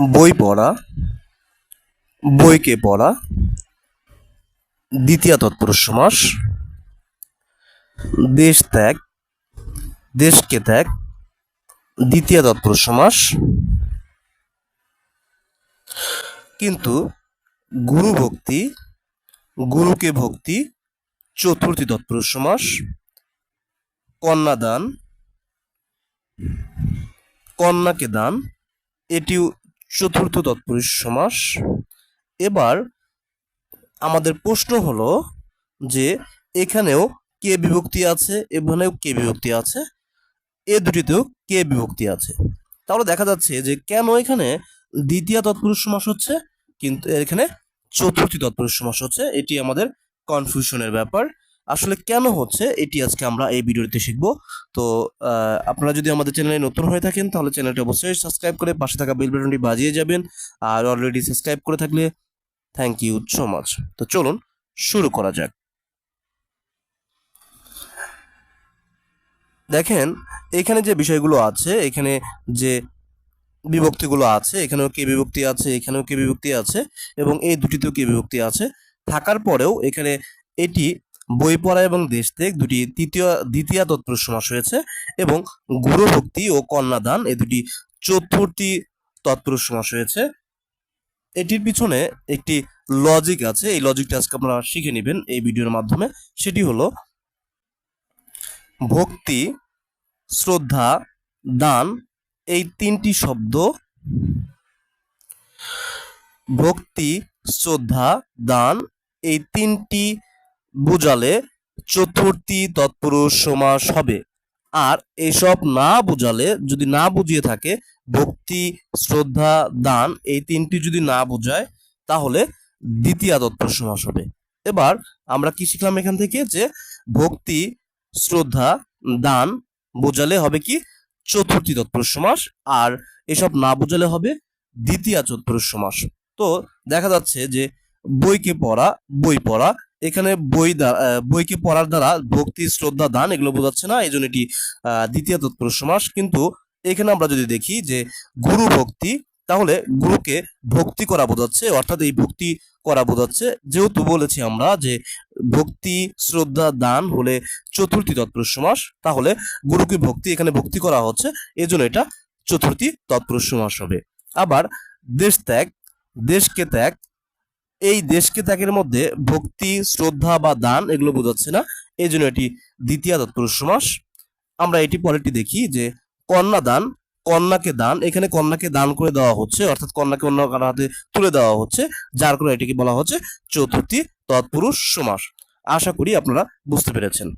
বই পড়া, বইকে পড়া, দ্বিতীয় তৎপুরুষ সমাস, দেশ ত্যাগ, দেশকে ত্যাগ, দ্বিতীয় তৎপুরুষ সমাস। কিন্তু গুরু ভক্তি, গুরুকে ভক্তি, চতুর্থী তৎপুরুষ সমাস কন্যাদান কন্যাকে দান, এটিও চতুর্থ তৎপুরুষ সমাস। এবার আমাদের প্রশ্ন হলো যে এখানেও কে বিভক্তি আছে, এখানেও কে বিভক্তি আছে, এ দুটিতেও কে বিভক্তি আছে। তাহলে দেখা যাচ্ছে যে কেন এখানে দ্বিতীয় তৎপুরুষ সমাস হচ্ছে, কিন্তু এখানে চতুর্থী তৎপুরুষ সমাস হচ্ছে, এটি আমাদের কনফিউশনের ব্যাপার। আসলে কেন হচ্ছে, এটি আজকে আমরা এই ভিডিওতে শিখব। তো আপনারা যদি আমাদের চ্যানেলে নতুন হয়ে থাকেন, তাহলে চ্যানেলটি অবশ্যই সাবস্ক্রাইব করে পাশে থাকা বেল বাটনটি বাজিয়ে যাবেন। আর অলরেডি সাবস্ক্রাইব করে থাকলে থ্যাংক ইউ সো মাচ তো চলুন, শুরু করা যাক। দেখেন, এখানে যে বিষয়গুলো আছে, এখানে যে বিভক্তিগুলো আছে, এখানেও কে বিভক্তি আছে, এখানেও কে বিভক্তি আছে, এবং এই দুটিতেও কে বিভক্তি আছে, থাকার পরেও এখানে এটি বই পড়া এবং দেশ ত্যাগ দুটি তৃতীয়, দ্বিতীয় তৎপুরুষ সমাস হয়েছে এবং গুরুভক্তি ও কন্যাদান এই দুটি চতুর্থী তৎপুরুষ সমাস হয়েছে। এটির পিছনে একটি লজিক আছে। এই লজিকটা আজকে আপনারা শিখে নেবেন এই ভিডিওর মাধ্যমে। সেটি হলো ভক্তি, শ্রদ্ধা, দান এই তিনটি শব্দ। ভক্তি, শ্রদ্ধা, দান এই তিনটি বুঝালে চতুর্থী, তৎপুরুষ সমাস হবে আর এসব না বুঝালে যদি না বুঝিয়ে থাকে, ভক্তি, শ্রদ্ধা, দান, এই তিনটি যদি না বোঝায়, তাহলে দ্বিতীয় তৎপুরুষ সমাস হবে এবার আমরা কি শিখলাম এখান থেকে? যে ভক্তি, শ্রদ্ধা, দান বোঝালে হবে কি? চতুর্থী তৎপুরুষ সমাস আর এসব না বোঝালে হবে দ্বিতীয় তৎপুরুষ সমাস তো দেখা যাচ্ছে যে বইকে পড়া, বই পড়া এখানে বই বইকে পড়ার দ্বারা ভক্তি, শ্রদ্ধা, দান, এগুলো বোঝাচ্ছে না এই জন্য এটি দ্বিতীয় তৎপুরুষ সমাস। কিন্তু এখানে আমরা যদি দেখি যে গুরু ভক্তি, তাহলে গুরুকে ভক্তি করা বোঝাচ্ছে, অর্থাৎ এই ভক্তি করা বোঝাচ্ছে। যেহেতু বলেছি আমরা যে ভক্তি, শ্রদ্ধা, দান হলে চতুর্থী তৎপুরুষ সমাস, তাহলে গুরুকে ভক্তি, এখানে ভক্তি করা হচ্ছে, এজন্য এটা চতুর্থী তৎপুরুষ সমাস হবে। আবার দেশ ত্যাগ, দেশকে ত্যাগ এই দেশকে ত্যাগের মধ্যে ভক্তি, শ্রদ্ধা বা দান এগুলো বোঝাচ্ছে না। এই জন্য এটি দ্বিতীয় তৎপুরুষ সমাস আমরা এটি পরেরটি দেখি যে কন্যা দান, কন্যাকে দান, এখানে কন্যাকে দান করে দেওয়া হচ্ছে, অর্থাৎ কন্যাকে অন্য কারও হাতে তুলে দেওয়া হচ্ছে, যার কারণে এটিকে বলা হচ্ছে চতুর্থী তৎপুরুষ সমাস আশা করি আপনারা বুঝতে পেরেছেন।